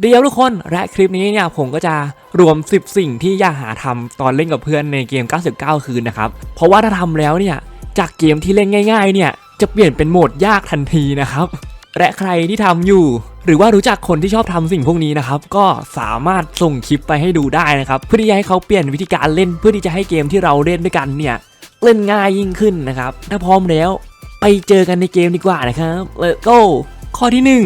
เดี๋ยวทุกคนและคลิปนี้เนี่ยผมก็จะรวม 10 สิ่งที่อยากหาทำตอนเล่นกับเพื่อนในเกม 99 คืนนะครับ เพราะว่าถ้าทำแล้วเนี่ยจากเกมที่เล่นง่ายๆเนี่ยจะเปลี่ยนเป็นโหมดยากทันทีนะครับ และใครที่ทำอยู่ หรือว่ารู้จักคนที่ชอบทำสิ่งพวกนี้นะครับ ก็สามารถส่งคลิปไปให้ดูได้นะครับ เพื่อที่จะให้เขาเปลี่ยนวิธีการเล่น เพื่อที่จะให้เกมที่เราเล่นด้วยกันเนี่ยเล่นง่ายยิ่งขึ้นนะครับ ถ้าพร้อมแล้วไปเจอกันในเกมดีกว่านะครับ Let's go ข้อที่หนึ่ง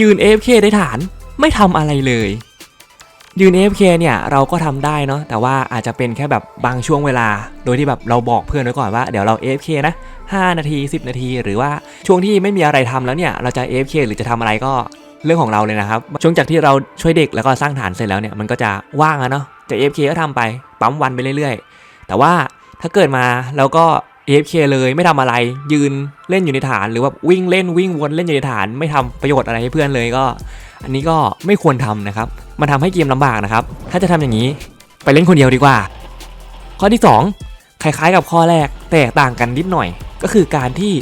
ยืน AFK ได้ฐาน ไม่ทำอะไรเลย ยืน AFK เนี่ยเราก็ทำได้เนาะแต่ว่าอาจจะเป็นแค่แบบบางช่วงเวลา โดยที่แบบเราบอกเพื่อนไว้ก่อนว่าเดี๋ยวเรา AFK นะ 5 นาที 10 นาที หรือว่าช่วงที่ไม่มีอะไรทำแล้วเนี่ยเราจะ AFK หรือจะทำอะไรก็เรื่องของเราเลยนะครับ ช่วงจากที่เราช่วยเด็กแล้วก็สร้างฐานเสร็จแล้วเนี่ยมันก็จะว่างอะเนาะจะ AFK ก็ทำไปปั๊มวันไปเรื่อย ๆ แต่ว่าถ้าเกิดมาแล้วก็ AFK เลยไม่ทำอะไร ยืนเล่นอยู่ในฐาน หรือว่าวิ่งเล่นวิ่งวนเล่นอยู่ในฐาน ไม่ทำประโยชน์อะไรให้เพื่อนเลยก็ อันนี้ก็ไม่ควรทำนะครับ มันทำให้เกมลำบากนะครับ ถ้าจะทำอย่างนี้ไปเล่นคนเดียวดีกว่า ข้อที่ 2 คล้ายๆกับข้อแรกแตกต่างกันนิดหน่อย ก็คือการที่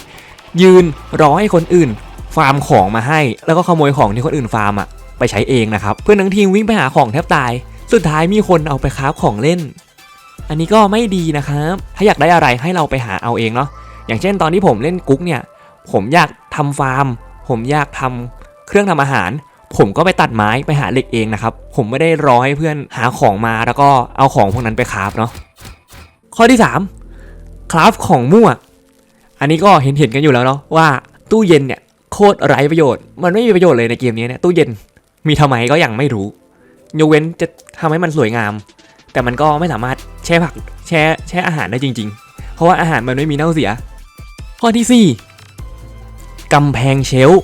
ยืนรอให้คนอื่น ฟาร์มของมาให้ แล้วก็ขโมยของที่คนอื่นฟาร์มอะไปใช้เองนะครับ เพื่อนทั้งทีมวิ่งไปหาของแทบตาย สุดท้ายมีคนเอาไปค้าของเล่น อันนี้ก็ไม่ดีนะครับ ถ้าอยากได้อะไรให้เราไปหาเอาเองเนาะ อย่างเช่นตอนที่ผมเล่นกุ๊กเนี่ย ผมอยากทำฟาร์ม ผมอยากทำเครื่องทำอาหาร ผมก็ไปตัดไม้ไปหาเหล็กเองนะครับ ผมไม่ได้รอให้เพื่อนหาของมาแล้วก็เอาของพวกนั้นไปคราฟเนาะ ข้อที่3คราฟของมั่ว อันนี้ก็เห็นเห็นกันอยู่แล้วเนาะว่าตู้เย็นเนี่ยโคตรไร้ประโยชน์ มันไม่มีประโยชน์เลยในเกมนี้เนี่ยตู้เย็นมีทำไมก็ยังไม่รู้ยกเว้นจะทำให้มันสวยงาม แต่มันก็ไม่สามารถแช่ผักแช่แช่อาหารได้จริง ๆ เพราะว่าอาหารมันไม่มีเน่าเสีย ข้อที่ 4กำแพงเชล์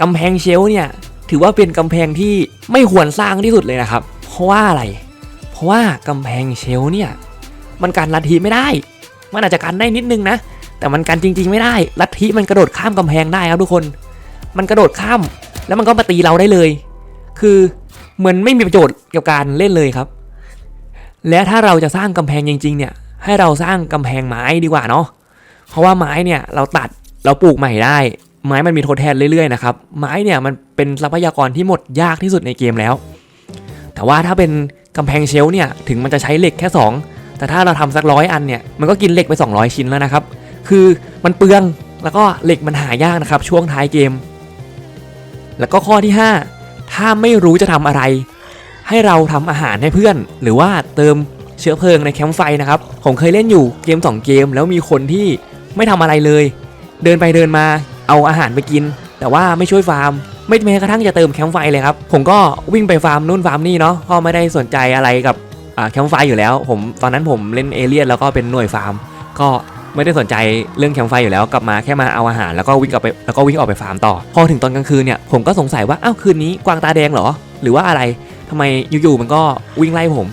กำแพงเชล์เนี่ยถือว่าเป็นกำแพงที่ไม่ควรสร้างที่สุดเลยนะครับ เพราะว่าอะไร เพราะว่ากำแพงเชล์เนี่ยมันกันลัทธิไม่ได้ มันอาจจะกันได้นิดนึงนะ แต่มันกันจริง ๆ ไม่ได้ลัทธิมันกระโดดข้ามกำแพงได้ครับทุกคน มันกระโดดข้าม แล้วมันก็มาตีเราได้เลย คือเหมือนไม่มีประโยชน์เกี่ยวกับการเล่นเลยครับ และถ้าเราจะสร้างกำแพงจริงๆเนี่ยให้เราสร้างกำแพงไม้ดีกว่าเนาะเพราะว่าไม้เนี่ยเราตัดเราปลูกใหม่ได้ ไม้มันมีทดแทนเรื่อยๆนะครับไม้เนี่ยมันเป็นทรัพยากรที่หมดยากที่สุดในเกมแล้ว แต่ว่าถ้าเป็นกำแพงเชลเนี่ยถึงมันจะใช้เหล็กแค่ 2 แต่ถ้าเราทำสักร้อยอันเนี่ยมันก็กินเหล็กไป 200 ชิ้นแล้วนะครับ คือมันเปลืองแล้วก็เหล็กมันหายากนะครับช่วงท้ายเกม แล้วก็ข้อที่ 5 ถ้าไม่รู้จะทำอะไร ให้เราทำอาหารให้เพื่อน หรือว่าเติมเชื้อเพลิงในแคมป์ไฟนะครับ ผมเคยเล่นอยู่เกม 2 เกม แล้วมีคนที่ไม่ทำอะไรเลย เดินไปเดินมาเอาอาหารไปกิน แต่ว่าไม่ช่วยฟาร์ม ไม่แม้กระทั่งจะเติมแคมป์ไฟเลยครับ ผมก็วิ่งไปฟาร์มนู่นฟาร์มนี่เนาะก็ไม่ได้สนใจอะไรกับแคมป์ไฟอยู่แล้ว ผมตอนนั้นผมเล่นเอเลียนแล้วก็เป็นหน่วยฟาร์ม ก็ไม่ได้สนใจเรื่องแคมป์ไฟอยู่แล้วกลับมาแค่มาเอาอาหารแล้วก็วิ่งกลับไปแล้วก็วิ่งออกไปฟาร์มต่อ พอถึงตอนกลางคืนเนี่ยผมก็สงสัยว่าอ้าวคืนนี้กวางตาแดงเหรอ หรือว่าอะไร ทำไมอยู่ๆมันก็วิ่งไล่ผม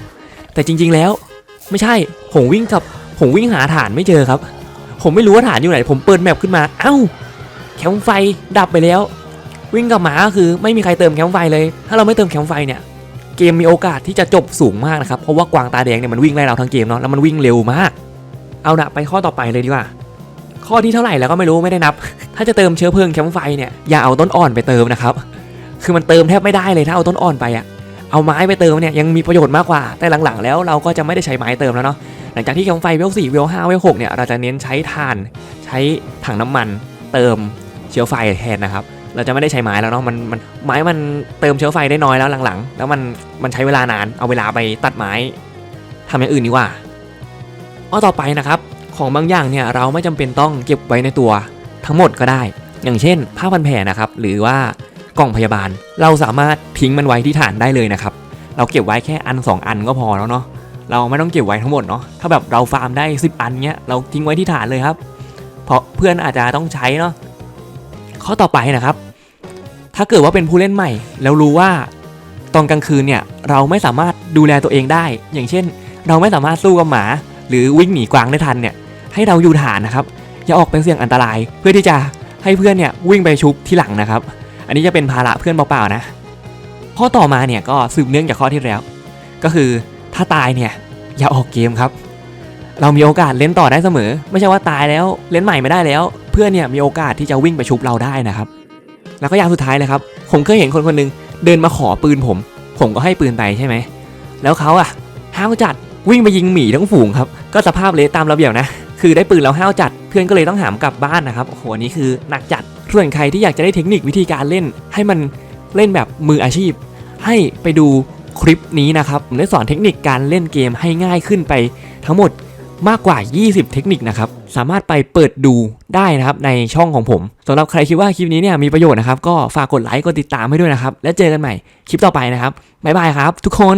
แต่จริง ๆแล้ว ไม่ใช่ผมวิ่งกับผมวิ่งหาฐานไม่เจอครับ ผมไม่รู้ว่าฐานอยู่ไหน ผมเปิดแมปขึ้นมาเอ้าแคมไฟดับไปแล้ว วิ่งกับหมาก็คือไม่มีใครเติมแคมไฟเลย ถ้าเราไม่เติมแคมไฟเนี่ยเกมมีโอกาสที่จะจบสูงมากนะครับเพราะว่ากวางตาแดงเนี่ยมันวิ่งไล่เราทั้งเกมเนาะแล้วมันวิ่งเร็วมาก เอาละไปข้อต่อไปเลยดีกว่าข้อที่เท่าไหร่แล้วก็ไม่รู้ไม่ได้นับ ถ้าจะเติมเชื้อเพลิงแคมไฟเนี่ยอย่าเอาต้นอ่อนไปเติมนะครับ คือมันเติมแทบไม่ได้เลยถ้าเอาต้นอ่อนไปอะ เอาไม้ไปเติมเนี่ยยังมีประโยชน์มากกว่า แต่หลังๆ แล้วเราก็จะไม่ได้ใช้ไม้เติมแล้วเนาะหลังจากที่แคมป์ไฟเวล4เวล5เวล6เนี่ยเราจะเน้นใช้ถ่านใช้ถังน้ำมันเติมเชื้อไฟแทนนะครับเราจะไม่ได้ใช้ไม้แล้วเนาะมันมันไม้มันเติมเชื้อไฟได้น้อยแล้วหลังๆ แล้วมันมันใช้เวลานานเอาเวลาไปตัดไม้ทำอย่างอื่นดีกว่าข้อต่อไปนะครับ ของบางอย่างเนี่ยเราไม่จำเป็นต้องเก็บไว้ในตัวทั้งหมดก็ได้ อย่างเช่น ผ้าพันแผลนะครับหรือว่า กล่องพยาบาล เราสามารถทิ้งมันไว้ที่ฐานได้เลยนะครับ เราเก็บไว้แค่อัน 2 อันก็พอแล้วเนาะ เราไม่ต้องเก็บไว้ทั้งหมดเนาะ ถ้าแบบเราฟาร์มได้ 10 อันเนี้ยเราทิ้งไว้ที่ฐานเลยครับ เพราะเพื่อนอาจจะต้องใช้เนาะ ข้อต่อไปนะครับ ถ้าเกิดว่าเป็นผู้เล่นใหม่ แล้วรู้ว่าตอนกลางคืนเนี่ยเราไม่สามารถดูแลตัวเองได้ อย่างเช่น เราไม่สามารถสู้กับหมา หรือวิ่งหนีกวางได้ทันเนี่ยให้เราอยู่ฐานนะครับอย่าออกไปเสี่ยงอันตราย เพื่อที่จะให้เพื่อนเนี่ยวิ่งไปชุบที่หลังนะครับ อันนี้จะเป็นภาระเพื่อนเปล่าๆนะ ข้อต่อมาเนี่ยก็สืบเนื่องจากข้อที่แล้ว ก็คือถ้าตายเนี่ยอย่าออกเกมครับ เรามีโอกาสเล่นต่อได้เสมอ ไม่ใช่ว่าตายแล้วเล่นใหม่ไม่ได้แล้ว เพื่อนเนี่ยมีโอกาสที่จะวิ่งไปชุบเราได้นะครับ แล้วก็อย่างสุดท้ายเลยครับ ผมเคยเห็นคนคนหนึงเดินมาขอปืนผม ผมก็ให้ปืนไปใช่ไหม แล้วเขาอะห้าวจัดวิ่งไปยิงหมีทั้งฝูงครับ ก็สภาพเละตามระเบียบนะ คือได้ปืนแล้วห้าวจัด เพื่อนก็เลยต้องหามกลับบ้านนะครับ โอ้โหอันนี้คือหนักจัด ส่วนใครที่อยากจะได้เทคนิควิธีการเล่น ให้มันเล่นแบบมืออาชีพ ให้ไปดูคลิปนี้นะครับผมได้สอนเทคนิคการเล่นเกมให้ง่ายขึ้นไปทั้งหมดมากกว่า 20 เทคนิคนะครับ สามารถไปเปิดดูได้นะครับในช่องของผมสำหรับใครคิดว่าคลิปนี้เนี่ยมีประโยชน์นะครับ ก็ฝากกดไลค์กดติดตามให้ด้วยนะครับ แล้วเจอกันใหม่คลิปต่อไปนะครับ บ๊ายบายครับทุกคน